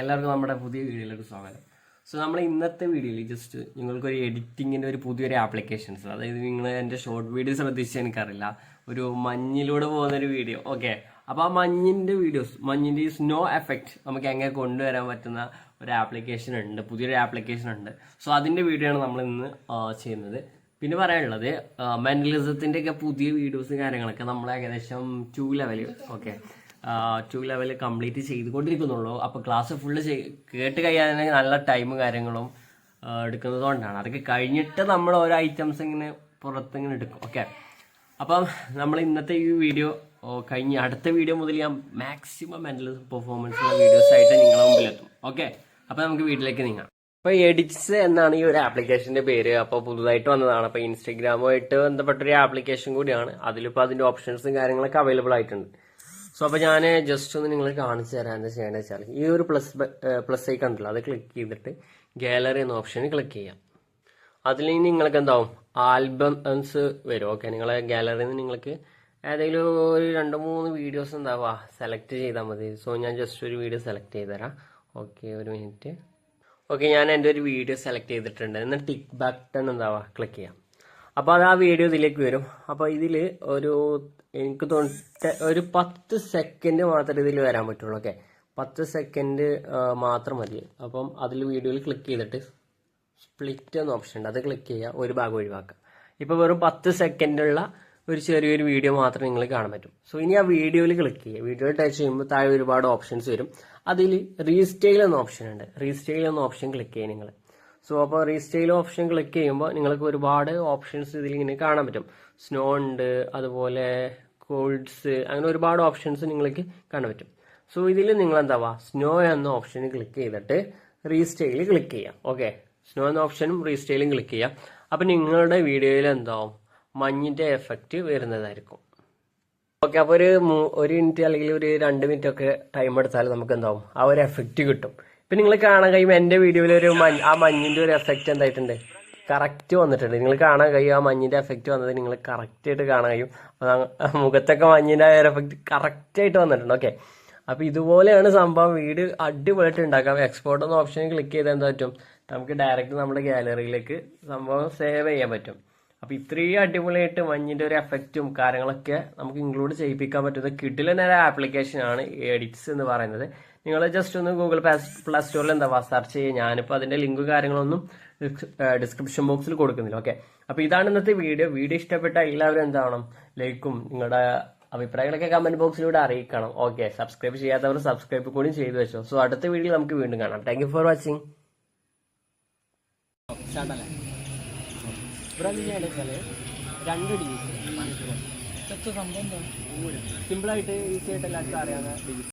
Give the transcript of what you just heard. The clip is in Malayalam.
എല്ലാവർക്കും നമ്മുടെ പുതിയ വീഡിയോയിലേക്ക് സ്വാഗതം. സോ നമ്മൾ ഇന്നത്തെ വീഡിയോയിൽ ജസ്റ്റ് നിങ്ങൾക്കൊരു എഡിറ്റിങ്ങിന്റെ ഒരു പുതിയൊരു ആപ്ലിക്കേഷൻസ് അതായത് നിങ്ങൾ എന്റെ ഷോർട്ട് വീഡിയോ ശ്രദ്ധിച്ച് എനിക്കറിയില്ല. ഒരു മഞ്ഞിലൂടെ പോകുന്നൊരു വീഡിയോ ഓക്കെ അപ്പോൾ ആ മഞ്ഞിന്റെ വീഡിയോസ് മഞ്ഞിന്റെ ഈ സ്നോ എഫക്റ്റ് നമുക്ക് എങ്ങനെ കൊണ്ടുവരാൻ പറ്റുന്ന ഒരു ആപ്ലിക്കേഷൻ ഉണ്ട് പുതിയൊരു ആപ്ലിക്കേഷൻ ഉണ്ട്. സോ അതിന്റെ വീഡിയോ ആണ് നമ്മൾ ഇന്ന് ചെയ്യുന്നത്. പിന്നെ പറയാനുള്ളത് മെന്റലിസത്തിന്റെ ഒക്കെ പുതിയ വീഡിയോസും കാര്യങ്ങളൊക്കെ നമ്മൾ ഏകദേശം two level okay two level complete ചെയ്തുകൊണ്ടിരിക്കുന്നുള്ളൂ. അപ്പോൾ ക്ലാസ് ഫുള്ള് കേട്ട് കഴിയാതെ നല്ല ടൈമും കാര്യങ്ങളും എടുക്കുന്നത് കൊണ്ടാണ്. അതൊക്കെ കഴിഞ്ഞിട്ട് നമ്മൾ ഓരോ ഐറ്റംസ് ഇങ്ങനെ പുറത്തിങ്ങനെ എടുക്കും. ഓക്കെ അപ്പം നമ്മൾ ഇന്നത്തെ ഈ വീഡിയോ കഴിഞ്ഞ് അടുത്ത വീഡിയോ മുതൽ ഞാൻ മാക്സിമം മെന്റൽ പെർഫോമൻസ് ഉള്ള വീഡിയോസ് ആയിട്ട് നിങ്ങളുടെ മുമ്പിലെത്തും. ഓക്കെ അപ്പോൾ നമുക്ക് വീട്ടിലേക്ക് നീങ്ങാം. അപ്പോൾ എഡിറ്റ്സ് എന്നാണ് ഈ ഒരു ആപ്ലിക്കേഷന്റെ പേര്. അപ്പോൾ പുതുതായിട്ട് വന്നതാണ്. അപ്പോൾ ഇൻസ്റ്റഗ്രാമുമായിട്ട് ബന്ധപ്പെട്ട ഒരു ആപ്ലിക്കേഷൻ കൂടിയാണ്. അതിലിപ്പോൾ അതിന്റെ ഓപ്ഷൻസും കാര്യങ്ങളൊക്കെ അവൈലബിൾ ആയിട്ടുണ്ട്. സോ അപ്പോൾ ഞാൻ ജസ്റ്റ് ഒന്ന് നിങ്ങൾ കാണിച്ചു തരാൻ എന്താ ചെയ്യേണ്ടത് വെച്ചാൽ ഈ ഒരു പ്ലസ് പ്ലസ് ഐ ഉണ്ടല്ലോ അത് ക്ലിക്ക് ചെയ്തിട്ട് ഗാലറി എന്ന ഓപ്ഷനിൽ ക്ലിക്ക് ചെയ്യാം. അതിൽ നിങ്ങൾക്ക് എന്താവും? ആൽബംസ് വരും. ഓക്കെ നിങ്ങളെ ഗാലറിയിൽ നിന്ന് നിങ്ങൾക്ക് ഏതെങ്കിലും ഒരു രണ്ട് മൂന്ന് വീഡിയോസ് എന്താവുക സെലക്ട് ചെയ്താൽ മതി. സോ ഞാൻ ജസ്റ്റ് ഒരു വീഡിയോ സെലക്ട് ചെയ്ത് തരാം ഓക്കെ ഒരു മിനിറ്റ് ഓക്കെ ഞാൻ എന്റെ ഒരു വീഡിയോ സെലക്ട് ചെയ്തിട്ടുണ്ട്. എന്നിട്ട് ടിക്ക് ബട്ടൺ എന്താവുക ക്ലിക്ക് ചെയ്യാം. അപ്പോൾ അത് ആ വീഡിയോ ഇതിലേക്ക് വരും. അപ്പോൾ ഇതിൽ ഒരു എനിക്ക് തോന്നിട്ട് ഒരു പത്ത് സെക്കൻഡ് മാത്രമേ ഇതിൽ വരാൻ പറ്റുള്ളൂ ഓക്കെ പത്ത് സെക്കൻഡ് മാത്രം മതി. അപ്പം അതിൽ വീഡിയോയിൽ ക്ലിക്ക് ചെയ്തിട്ട് സ്പ്ലിറ്റ് എന്ന ഓപ്ഷൻ ഉണ്ട്. അത് ക്ലിക്ക് ചെയ്യുക ഒരു ഭാഗം ഒഴിവാക്കുക. ഇപ്പോൾ വെറും പത്ത് സെക്കൻഡുള്ള ഒരു ചെറിയൊരു വീഡിയോ മാത്രം നിങ്ങൾ കാണാൻ പറ്റും. സോ ഇനി ആ വീഡിയോയിൽ ക്ലിക്ക് ചെയ്യുക. വീഡിയോ ടച്ച് ചെയ്യുമ്പോൾ താഴെ ഒരുപാട് ഓപ്ഷൻസ് വരും. അതിൽ റീസ്റ്റൈൽ എന്ന ഓപ്ഷൻ ഉണ്ട്. റീസ്റ്റൈൽ എന്ന ഓപ്ഷൻ ക്ലിക്ക് ചെയ്യുക നിങ്ങൾ സോ അപ്പോൾ റീസ്റ്റൈൽ ഓപ്ഷൻ ക്ലിക്ക് ചെയ്യുമ്പോൾ നിങ്ങൾക്ക് ഒരുപാട് ഓപ്ഷൻസ് ഇതിൽ ഇങ്ങനെ കാണാൻ പറ്റും. സ്നോ ഉണ്ട് അതുപോലെ കോൾഡ്സ് അങ്ങനെ ഒരുപാട് ഓപ്ഷൻസ് നിങ്ങൾക്ക് കാണാൻ പറ്റും. സോ ഇതിൽ നിങ്ങൾ എന്താവാ സ്നോ എന്ന ഓപ്ഷന് ക്ലിക്ക് ചെയ്തിട്ട് റീസ്റ്റൈൽ ക്ലിക്ക് ചെയ്യാം. ഓക്കെ സ്നോ എന്ന ഓപ്ഷനും റീസ്റ്റൈലും ക്ലിക്ക് ചെയ്യാം. അപ്പം നിങ്ങളുടെ വീഡിയോയിൽ എന്താവും? മഞ്ഞിന്റെ എഫക്റ്റ് വരുന്നതായിരിക്കും. ഓക്കെ അപ്പോൾ ഒരു ഒരു മിനിറ്റ് അല്ലെങ്കിൽ ഒരു രണ്ട് മിനിറ്റ് ഒക്കെ ടൈം എടുത്താൽ നമുക്ക് എന്താവും ആ ഒരു എഫക്റ്റ് കിട്ടും. ഇപ്പം നിങ്ങൾ കാണാൻ കഴിയുമ്പോൾ എന്റെ വീഡിയോയിൽ ഒരു മഞ്ഞ് ആ മഞ്ഞിന്റെ ഒരു എഫക്റ്റ് എന്തായിട്ടുണ്ട്? കറക്റ്റ് വന്നിട്ടുണ്ട്. നിങ്ങൾ കാണാൻ കഴിയും ആ മഞ്ഞിന്റെ എഫക്റ്റ് വന്നത് നിങ്ങൾ കറക്റ്റ് ആയിട്ട് കാണാൻ കഴിയും. മുഖത്തൊക്കെ മഞ്ഞിന്റെ ആ ഒരു എഫക്റ്റ് കറക്റ്റ് ആയിട്ട് വന്നിട്ടുണ്ട്. ഓക്കെ അപ്പോൾ ഇതുപോലെയാണ് സംഭവം. വീട് അടിപൊളിയായിട്ട് ഉണ്ടാക്കാം. എക്സ്പോർട്ട് എന്ന ഓപ്ഷൻ ക്ലിക്ക് ചെയ്താൽ എന്താ പറ്റും? നമുക്ക് ഡയറക്റ്റ് നമ്മുടെ ഗാലറിയിലേക്ക് സംഭവം സേവ് ചെയ്യാൻ പറ്റും. അപ്പൊ ഇത്രയും അടിപൊളിയായിട്ട് മഞ്ഞിന്റെ ഒരു എഫക്റ്റും കാര്യങ്ങളൊക്കെ നമുക്ക് ഇൻക്ലൂഡ് ചെയ്യിപ്പിക്കാൻ പറ്റുന്ന ഒരു ആപ്ലിക്കേഷൻ ആണ് എഡിറ്റ്സ് എന്ന് പറയുന്നത്. നിങ്ങൾ ജസ്റ്റ് ഒന്ന് ഗൂഗിൾ പ്ലേ സ്റ്റോറിൽ എന്താ സെർച്ച് ചെയ്യുക. ഞാനിപ്പോൾ അതിന്റെ ലിങ്ക് കാര്യങ്ങളൊന്നും ഡിസ്ക്രിപ്ഷൻ ബോക്സിൽ കൊടുക്കുന്നില്ല. ഓക്കെ അപ്പൊ ഇതാണ് ഇന്നത്തെ വീഡിയോ വീഡിയോ ഇഷ്ടപ്പെട്ട എല്ലാവരും എന്താവണം? ലൈക്കും നിങ്ങളുടെ അഭിപ്രായങ്ങളൊക്കെ കമന്റ് ബോക്സിലൂടെ അറിയിക്കണം. ഓക്കെ സബ്സ്ക്രൈബ് ചെയ്യാത്തവർ സബ്സ്ക്രൈബ് കൂടി ചെയ്തു വെച്ചോ. സോ അടുത്ത വീഡിയോ നമുക്ക് വീണ്ടും കാണാം. താങ്ക് ഫോർ വാച്ചിങ് ഇവിടെ വെച്ചാൽ രണ്ട് ഡിവിഷൻ സിമ്പിൾ ആയിട്ട് ഈസി ആയിട്ട് എല്ലാവർക്കും അറിയാവുന്ന ഡിവിഷൻ